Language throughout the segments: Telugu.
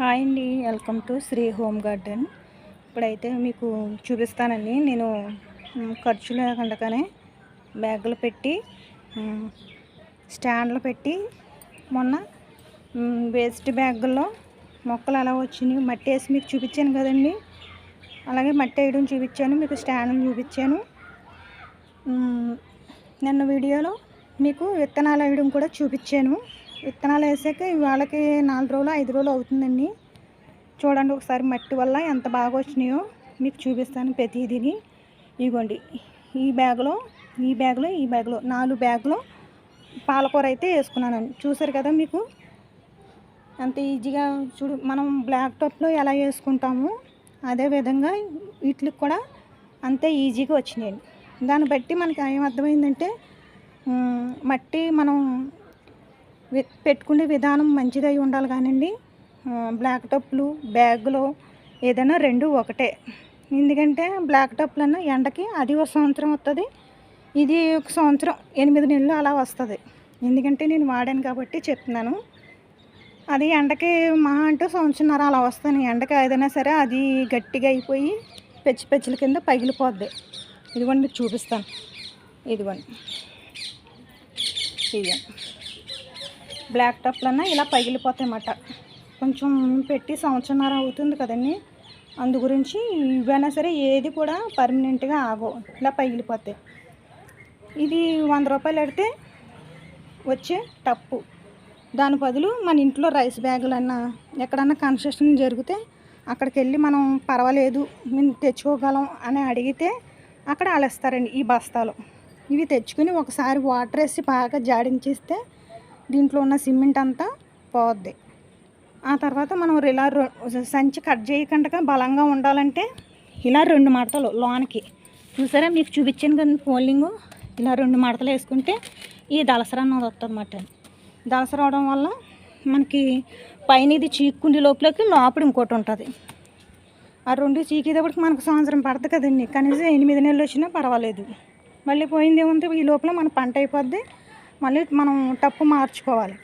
హాయ్ అండి. Welcome to Sri home garden. ఇప్పుడైతే మీకు చూపిస్తానండి. నేను ఖర్చు లేకుండానే బ్యాగులు పెట్టి స్టాండ్లు పెట్టి మొన్న వేస్ట్ బ్యాగుల్లో మొక్కలు ఎలా వచ్చినాయి మట్టి వేసి మీకు చూపించాను కదండి. అలాగే మట్టి వేయడం చూపించాను మీకు స్టాండ్ చూపించాను. నిన్న వీడియోలో మీకు విత్తనాలు వేయడం కూడా చూపించాను. విత్తనాలు వేసాక ఇవాళకి నాలుగు రోజులు ఐదు రోజులు అవుతుందండి. చూడండి ఒకసారి మట్టి వల్ల ఎంత బాగా వచ్చినాయో మీకు చూపిస్తాను ప్రతిదీని. ఇదిగోండి ఈ బ్యాగ్లో ఈ బ్యాగ్లో ఈ బ్యాగ్లో నాలుగు బ్యాగులో పాలకూర అయితే వేసుకున్నానండి చూసారు కదా మీకు? అంత ఈజీగా చూడు మనం బ్లాక్ టాప్లో ఎలా వేసుకుంటామో అదే విధంగా వీటికి కూడా అంతే ఈజీగా వచ్చినాయండి దాన్ని బట్టి మనకి ఏం అర్థమైందంటే మట్టి మనం పెట్టుకునే విధానం మంచిదై ఉండాలి కానివ్వండి బ్లాక్ టప్లు బ్యాగులో ఏదైనా రెండు ఒకటే. ఎందుకంటే బ్లాక్ టప్లన్నా ఎండకి అది ఒక సంవత్సరం వస్తుంది ఇది ఒక సంవత్సరం ఎనిమిది నెలలు అలా వస్తుంది. ఎందుకంటే నేను వాడాను కాబట్టి చెప్తున్నాను. అది ఎండకి మహా అంటే సంవత్సరంన్నర అలా వస్తాను ఎండకి ఏదైనా సరే అది గట్టిగా అయిపోయి పెచ్చి పెచ్చుల కింద పగిలిపోద్ది. ఇదిగోండి మీకు చూపిస్తాను. ఇదిగోండి. ఇదిగోండి. బ్లాక్ టాప్లన్నా ఇలా పగిలిపోతాయి అన్నమాట కొంచెం పెట్టి సంవత్సరంన్నర అవుతుంది కదండి. అందు గురించి ఇవైనా సరే ఏది కూడా పర్మనెంట్గా ఆగో ఇలా పగిలిపోతాయి. ఇది వంద రూపాయలు పెడితే వచ్చే టప్పు. దాని బదులు మన ఇంట్లో రైస్ బ్యాగులన్నా ఎక్కడన్నా కన్స్ట్రక్షన్ జరిగితే అక్కడికి వెళ్ళి మనం పర్వాలేదు మేము తెచ్చుకోగలం అని అడిగితే అక్కడ అలస్తారండి ఈ బస్తాలు. ఇవి తెచ్చుకుని ఒకసారి వాటర్ వేసి బాగా జాడించేస్తే దీంట్లో ఉన్న సిమెంట్ అంతా పోద్ది. ఆ తర్వాత మనం ఇలా సంచి కట్ చేయకుండా బలంగా ఉండాలంటే ఇలా రెండు మడతలు లోనికి. చూసారా మీకు చూపించాను కదా ఫోల్డింగ్? ఇలా రెండు మడతలు వేసుకుంటే ఈ దళసరా అన్నది వస్తుందన్నమాట అన్నమాట దళసర వల్ల మనకి పైన ఇది చీక్కుండి లోపలికి లోపల ఇంకోటి ఉంటుంది. ఆ రెండు చీకేటప్పటికి మనకు సంవత్సరం పడుతుంది కదండి. కనీసం ఎనిమిది నెలలు వచ్చినా పర్వాలేదు. మళ్ళీ పోయింది ఏముంది ఈ లోపల మన పంట అయిపోద్ది. మళ్ళీ మనం టప్పు మార్చుకోవాలి.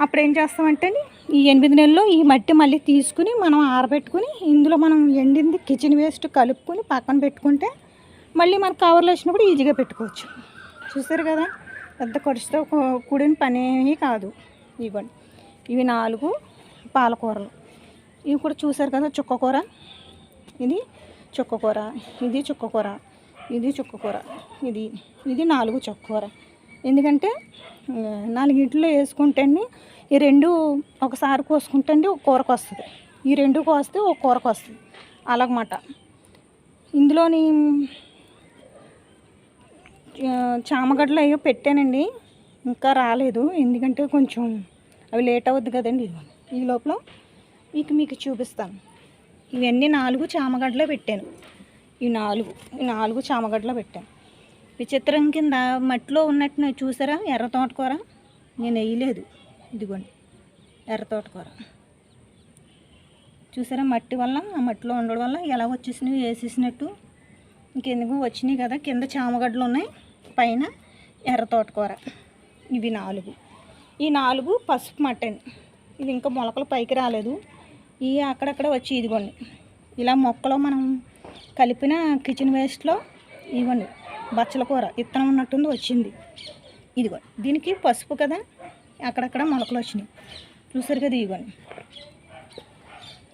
అప్పుడు ఏం చేస్తామంటే ఈ ఎనిమిది నెలల్లో ఈ మట్టి మళ్ళీ తీసుకుని మనం ఆరబెట్టుకుని ఇందులో మనం ఎండింది కిచెన్ వేస్ట్ కలుపుకొని పక్కన పెట్టుకుంటే మళ్ళీ మనకు కవర్లు వచ్చినప్పుడు ఈజీగా పెట్టుకోవచ్చు. చూసారు కదా? పెద్ద ఖర్చుతో కూడిన పని ఏమీ కాదు. ఇవ్వండి. ఇవి నాలుగు పాలకూరలు. ఇవి కూడా చూసారు కదా చుక్కకూర ఇది చుక్కకూర ఇది చుక్కకూర ఇది చుక్కకూర ఇది ఇది నాలుగు చుక్కకూర ఎందుకంటే నాలుగింటిలో వేసుకుంటే ఈ రెండు ఒకసారి కోసుకుంటే ఒక కూరకు వస్తుంది. ఈ రెండు కోస్తే ఒక కూరకు వస్తుంది. అలాగమాట. ఇందులోని చామగడ్డలు అయ్యో పెట్టానండి. ఇంకా రాలేదు. ఎందుకంటే కొంచెం అవి లేట్ అవుద్ది కదండి ఇదిగోండి. ఈ లోపల మీకు మీకు చూపిస్తాను. ఇవన్నీ నాలుగు చామగడ్డలో పెట్టాను. ఈ నాలుగు ఈ నాలుగు చామగడ్డలో పెట్టాను. విచిత్రం కింద మట్టిలో ఉన్నట్టు చూసారా? ఎర్ర తోటకూర? నేను వేయలేదు. ఇదిగోండి. ఎర్ర తోటకూర. చూసారా మట్టి వల్ల? ఆ మట్టిలో ఉండడం వల్ల ఎలా వచ్చేసినవి వేసేసినట్టు? ఇంకెందుకు? వచ్చినాయి కదా. కింద చామగడ్డలు ఉన్నాయి. పైన ఎర్ర తోటకూర. ఇవి నాలుగు. ఈ నాలుగు పసుపు మటన్ ఇది ఇంకా మొలకలు పైకి రాలేదు. ఈ అక్కడక్కడ వచ్చి ఇదిగోండి. ఇలా మొక్కలో మనం కలిపిన కిచెన్ వేస్ట్లో ఇవ్వండి. బచ్చల కూర. ఇత్తనం ఉన్నట్టుంది వచ్చింది. ఇదిగో దీనికి పసుపు కదా? అక్కడక్కడ మొలకలు వచ్చినాయి. చూసారు కదా ఇవ్వండి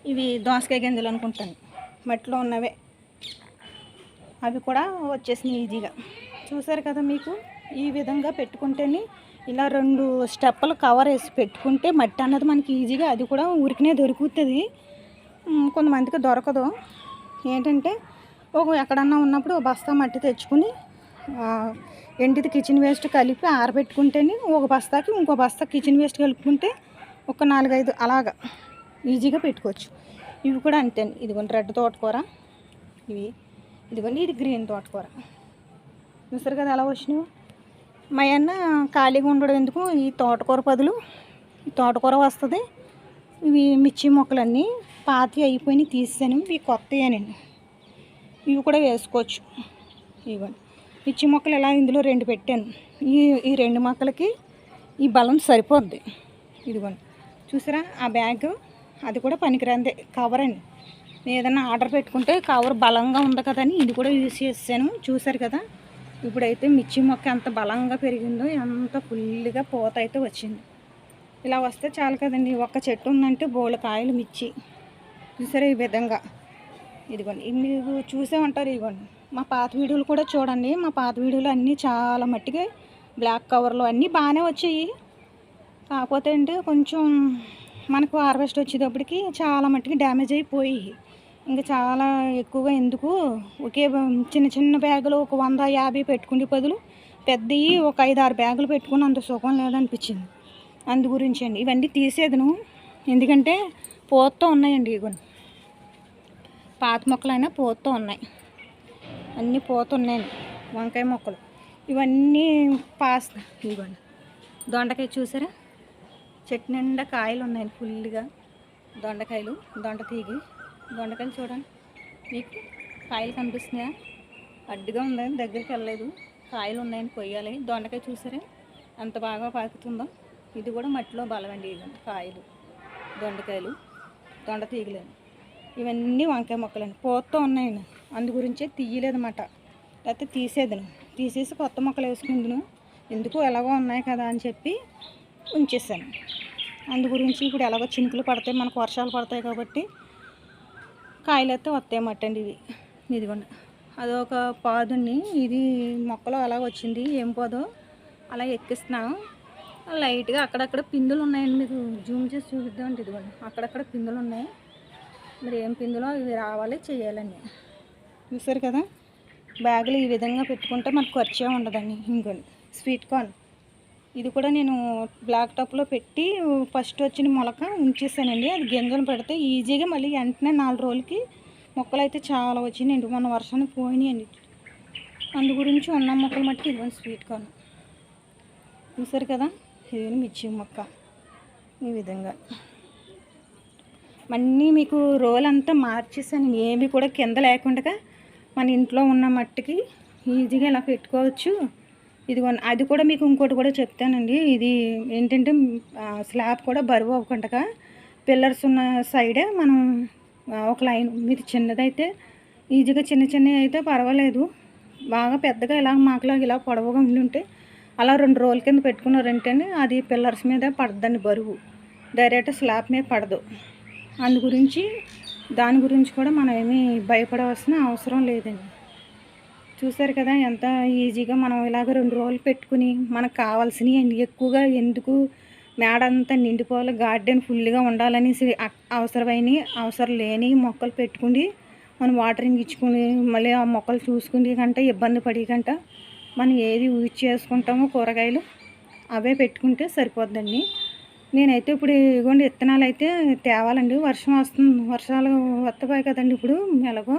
ఇవి దోసకాయ గింజలు అనుకుంటాను. మట్టిలో ఉన్నవే. అవి కూడా వచ్చేసినాయి ఈజీగా. చూసారు కదా మీకు? ఈ విధంగా పెట్టుకుంటేనే ఇలా రెండు స్టెప్పులు కవర్ వేసి పెట్టుకుంటే మట్టి అన్నది మనకి ఈజీగా. అది కూడా ఉరికినే దొరుకుతుంది. కొంతమందికి దొరకదు. ఏంటంటే ఎక్కడన్నా ఉన్నప్పుడు ఒక బస్తా మట్టి తెచ్చుకుని ఎండిది కిచెన్ వేస్ట్ కలిపి ఆరబెట్టుకుంటేనే ఒక బస్తాకి ఇంకో బస్తా కిచెన్ వేస్ట్ కలుపుకుంటే ఒక నాలుగైదు అలాగా ఈజీగా పెట్టుకోవచ్చు. ఇవి కూడా అంతే ఇదిగోండి రెడ్ తోటకూర. ఇవి ఇదిగోండి ఇది గ్రీన్ తోటకూర. చూసారు కదా ఎలా వచ్చినావు మా అన్న ఖాళీగా ఉండడం ఎందుకు? ఈ తోటకూర బదులు ఈ తోటకూర వస్తుంది. ఇవి మిర్చి మొక్కలన్నీ పాతి అయిపోయినాయి తీసాను ఇవి కొత్తయేనండి ఇవి కూడా వేసుకోవచ్చు. ఇవ్వండి. మిర్చి మొక్కలు ఇలా ఇందులో రెండు పెట్టాను. ఈ ఈ రెండు మొక్కలకి ఈ బలం సరిపోద్ది. ఇదిగోండి. చూసారా? ఆ బ్యాగ్ అది కూడా పనికిరాందే కవర్ అండి. ఏదైనా ఆర్డర్ పెట్టుకుంటే కవర్ బలంగా ఉంది కదా అని ఇది కూడా యూజ్ చేసాను చూసారు కదా? ఇప్పుడైతే మిర్చి మొక్క ఎంత బలంగా పెరిగిందో ఎంత ఫుల్గా పూత అయితే వచ్చింది. ఇలా వస్తే చాలు కదండి. ఒక్క చెట్టు ఉందంటే బోళ్ళ కాయలు మిర్చి. చూసారా ఈ విధంగా? ఇదిగోండి. మీరు చూసే ఉంటారు ఇదిగోండి. మా పాత వీడియోలు కూడా చూడండి. మా పాత వీడియోలు అన్నీ చాలా మట్టిగా బ్లాక్ కవర్లు అన్నీ బాగానే వచ్చాయి. కాకపోతే అంటే కొంచెం మనకు హార్వెస్ట్ వచ్చేటప్పటికి చాలా మట్టికి డ్యామేజ్ అయిపోయి ఇంకా చాలా ఎక్కువగా ఎందుకు ఒకే చిన్న చిన్న బ్యాగులు ఒక వంద యాభై పెట్టుకునే బదులు పెద్దవి ఒక ఐదు ఆరు బ్యాగులు పెట్టుకుని అంత సుఖం లేదనిపించింది. అందు గురించి అండి. ఇవన్నీ తీసేదను. ఎందుకంటే పోతూ ఉన్నాయండి ఇవన్నీ పాత మొక్కలైనా పోతూ ఉన్నాయి. అన్నీ పోతున్నాయి. వంకాయ మొక్కలు. ఇవన్నీ పాస్ ఇదిగోండి. దొండకాయ చూసారా? చెట్టు నిండా కాయలు ఉన్నాయి ఫుల్గా. దొండకాయలు దొండ తీగి. దొండకాయలు చూడండి. మీకు కాయలు కనిపిస్తున్నాయా? అడ్డుగా ఉందని దగ్గరికి వెళ్ళలేదు. కాయలు ఉన్నాయని కొయ్యాలి. దొండకాయ చూసారా? ఎంత బాగా పాకుతుందో. ఇది కూడా మట్టిలో బలమండి. ఇదండి కాయలు దొండకాయలు దొండ తీగలేదు ఇవన్నీ వంకాయ మొక్కలండి. పోతూ ఉన్నాయండి. అందు గురించే తీయలేదన్నమాట. లేకపోతే తీసేదను. తీసేసి కొత్త మొక్కలు వేసుకుందును. ఎందుకు ఎలాగో ఉన్నాయి కదా అని చెప్పి ఉంచేసాను. అందు గురించి ఇప్పుడు ఎలాగో చినుకులు పడతాయి. మనకు వర్షాలు పడతాయి కాబట్టి కాయలు అయితే వస్తాయన్నమాట అండి ఇవి. ఇదిగోండి. అదొక పాదుని ఇది మొక్కలో అలా వచ్చింది ఏం పోదో అలా ఎక్కిస్తున్నాను. లైట్గా అక్కడక్కడ పిందులు ఉన్నాయండి. మీకు జూమ్ చేసి చూపిద్దామండి. ఇదిగోండి. అక్కడక్కడ పిందులు ఉన్నాయి. మరి ఏం పిందులో ఇవి రావాలి చేయాలండి చూసారు కదా? బ్యాగులు ఈ విధంగా పెట్టుకుంటే మనకు ఖర్చే ఉండదండి ఇంకొని స్వీట్ కార్న్. ఇది కూడా నేను బ్లాక్ టాప్లో పెట్టి ఫస్ట్ వచ్చిన మొలక ఉంచేసానండి. అది గింజలు పెడితే ఈజీగా మళ్ళీ వెంటనే నాలుగు రోజులకి మొక్కలు అయితే చాలా వచ్చినాయండి. మొన్న వర్షానికి పోయినాయండి. అందు గురించి ఉన్న మొక్కలు మట్టుకు ఇదిగోండి స్వీట్ కార్న్. చూసారు కదా? ఇది మిర్చి మొక్క. ఈ విధంగా. అన్నీ మీకు రోల్ అంతా మార్చేసాను. ఏమి కూడా కింద లేకుండా మన ఇంట్లో ఉన్న మట్టికి ఈజీగా ఇలా పెట్టుకోవచ్చు. ఇది అది కూడా మీకు ఇంకోటి కూడా చెప్తానండి. ఇది ఏంటంటే స్లాబ్ కూడా బరువు అవ్వకుండా పిల్లర్స్ ఉన్న సైడే మనం ఒక లైన్ మీది చిన్నదైతే ఈజీగా చిన్న చిన్నవి అయితే పర్వాలేదు. బాగా పెద్దగా ఇలా మాకులాగా ఇలా పొడవుగా ఉండి ఉంటే అలా రెండు రోజుల కింద పెట్టుకున్నారంటే అది పిల్లర్స్ మీద పడద్దండి బరువు. డైరెక్ట్ స్లాబ్ మీద పడదు. అందు గురించి దాని గురించి కూడా మనం ఏమీ భయపడవలసిన అవసరం లేదండి. చూసారు కదా ఎంత ఈజీగా మనం ఇలాగ రెండు రోజులు పెట్టుకుని మనకు కావాల్సినవి ఎక్కువగా ఎందుకు మేడ అంతా నిండిపోవాలి గార్డెన్ ఫుల్గా ఉండాలనేసి అవసరమైనవి అవసరం లేని మొక్కలు పెట్టుకుని మనం వాటరింగ్ ఇచ్చుకుని మళ్ళీ ఆ మొక్కలు చూసుకునే కంటే ఇబ్బంది పడే కంట మనం ఏది యూజ్ చేసుకుంటామో కూరగాయలు అవే పెట్టుకుంటే సరిపోద్దండి. నేనైతే ఇప్పుడు ఇగోండి విత్తనాలు అయితే తేవాలండి. వర్షం వస్తుంది వర్షాలు వస్తాయి కదండి ఇప్పుడు ఎలాగో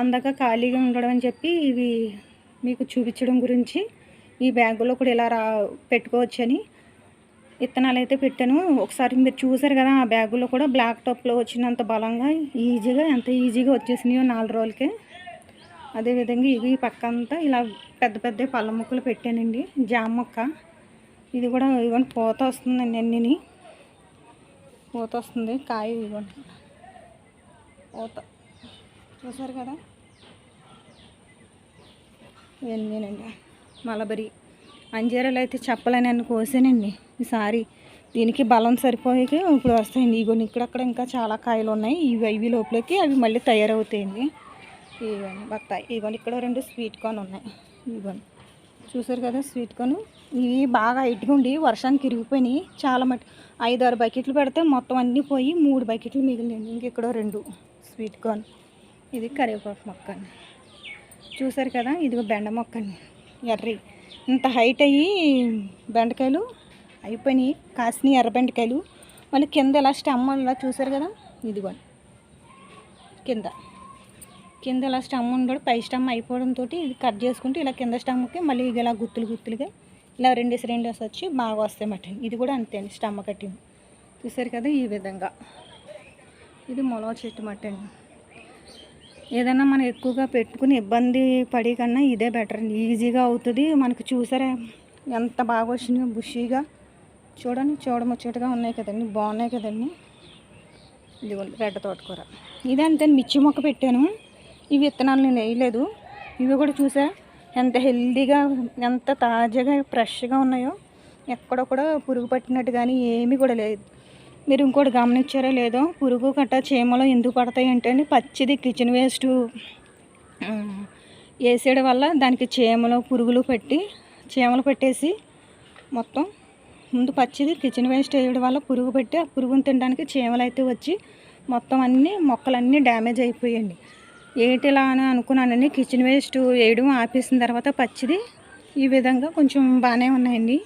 అందాక ఖాళీగా ఉండడం అని చెప్పి ఇవి మీకు చూపించడం గురించి ఈ బ్యాగులో కూడా ఇలా రా పెట్టుకోవచ్చని విత్తనాలు అయితే పెట్టాను. ఒకసారి మీరు చూసారు కదా ఆ బ్యాగులో కూడా బ్లాక్ టాప్లో వచ్చినంత బలంగా ఈజీగా ఎంత ఈజీగా వచ్చేసినాయో నాలుగు రోజులకే. అదేవిధంగా ఇవి ఈ పక్క అంతా ఇలా పెద్ద పెద్ద పళ్ళ ముక్కలు పెట్టానండి జామ మొక్క. ఇది కూడా ఇవ్వండి పూత వస్తుందండి అన్నిని. పూత వస్తుంది కాయ ఇవ్వండి పూత. చూసారు కదా? ఇవన్నీనండి. మలబరి. అంజీరాలు అయితే చెప్పలేని అన్ని కోసానండి. ఈసారి దీనికి బలం సరిపోయి ఇప్పుడు వస్తాయండి. ఇగోని ఇక్కడక్కడ ఇంకా చాలా కాయలు ఉన్నాయి. ఇవి ఇవి లోపలికి అవి మళ్ళీ తయారవుతాయండి. ఇవన్నీ బత్తాయి. ఇవ్వండి ఇక్కడ రెండు స్వీట్ కార్న్ ఉన్నాయి. ఇగోని చూసారు కదా స్వీట్ కార్న్ ఇవి బాగా హైట్గా ఉండి వర్షానికి ఇరిగిపోయినాయి. చాలా మట్టి ఐదు ఆరు బకెట్లు పెడితే మొత్తం అన్నీ పోయి మూడు బకెట్లు మిగిలినాయి. ఇంక రెండు స్వీట్ కార్న్ ఇది కరివేపాకు మొక్క చూసారు కదా ఇదిగో బెండ మొక్క ఎర్రి. ఇంత హైట్ అయ్యి బెండకాయలు అయిపోయినాయి. కాసినాయి ఎర్ర బెండకాయలు. మళ్ళీ కింద ఇలా స్టమ్ అలా చూసారు కదా ఇదిగోండి. కింద. కింద ఇలా స్టమ్ ఉండడు పై స్టమ్ అయిపోవడంతో ఇది కట్ చేసుకుంటే ఇలా కింద స్టమ్కి మళ్ళీ ఇలా గుత్తులు గుత్తులుగా ఇలా రెండేసి రెండేసి వచ్చి బాగా వస్తాయి మటన్. ఇది కూడా అంతే అండి స్టమ్ కట్టింగ్ చూసారు కదా ఈ విధంగా. ఇది మొలవ చెట్టు మటన్. ఏదైనా మనం ఎక్కువగా పెట్టుకుని ఇబ్బంది పడి కన్నా ఇదే బెటర్ అండి. ఈజీగా అవుతుంది. మనకు చూసారా ఎంత బాగా వచ్చినాయో బుషీగా. చూడండి చూడముచ్చటగా ఉన్నాయి కదండి బాగున్నాయి కదండి. ఇదిగోండి రెడ్ తోటకూర. ఇదే అంతే మిర్చి మొక్క పెట్టాను. ఈ విత్తనాలు నేను వేయలేదు. ఇవి కూడా చూసా. ఎంత హెల్దీగా ఎంత తాజాగా ఫ్రెష్గా ఉన్నాయో. ఎక్కడ కూడా పురుగు పట్టినట్టు కానీ ఏమీ కూడా లేదు. మీరు ఇంకోటి గమనించారో లేదో పురుగు కట్ట చీమలు ఎందుకు పడతాయి అంటే పచ్చిది కిచెన్ వేస్ట్ వేసేయడం వల్ల దానికి చీమలు పురుగులు పెట్టి చీమలు పెట్టేసి మొత్తం ముందు పచ్చిది కిచెన్ వేస్ట్ వేయడం వల్ల పురుగు పెట్టి ఆ పురుగును తినడానికి చీమలు అయితే వచ్చి మొత్తం అన్నీ మొక్కలన్నీ డ్యామేజ్ అయిపోయాయండి. ఏంటి ఇలా అని అనుకున్నానండి. కిచెన్ వేస్ట్ వేయడం ఆపేసిన తర్వాత పచ్చిది ఈ విధంగా కొంచెం బాగానే ఉన్నాయండి.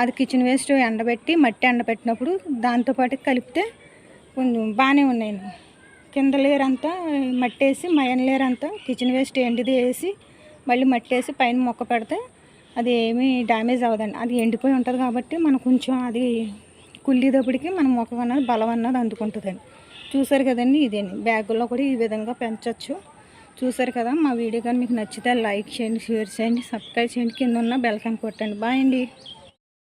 అది కిచెన్ వేస్ట్ ఎండబెట్టి మట్టి ఎండబెట్టినప్పుడు దాంతోపాటు కలిపితే కొంచెం బాగానే ఉన్నాయండి. కింద లేయర్ అంతా మట్టి వేసి మయన్ లేయర్ అంతా కిచెన్ వేస్ట్ ఎండిది వేసి మళ్ళీ మట్టి వేసి పైన మొక్క పెడితే అది ఏమీ డ్యామేజ్ అవ్వదండి. అది ఎండిపోయి ఉంటుంది కాబట్టి మనం కొంచెం అది కుళ్ళేటప్పటికి మన మొక్క అన్నది బలం అన్నది అందుకుంటుందండి. చూసారు కదండి ఇదేండి బ్యాగుల్లో కూడా ఈ విధంగా పెంచవచ్చు చూసారు కదా మా వీడియో కానీ మీకు నచ్చితే లైక్ చేయండి షేర్ చేయండి సబ్స్క్రైబ్ చేయండి. కింద ఉన్న బెల్కాన్ కొట్టండి. బాయ్ అండి.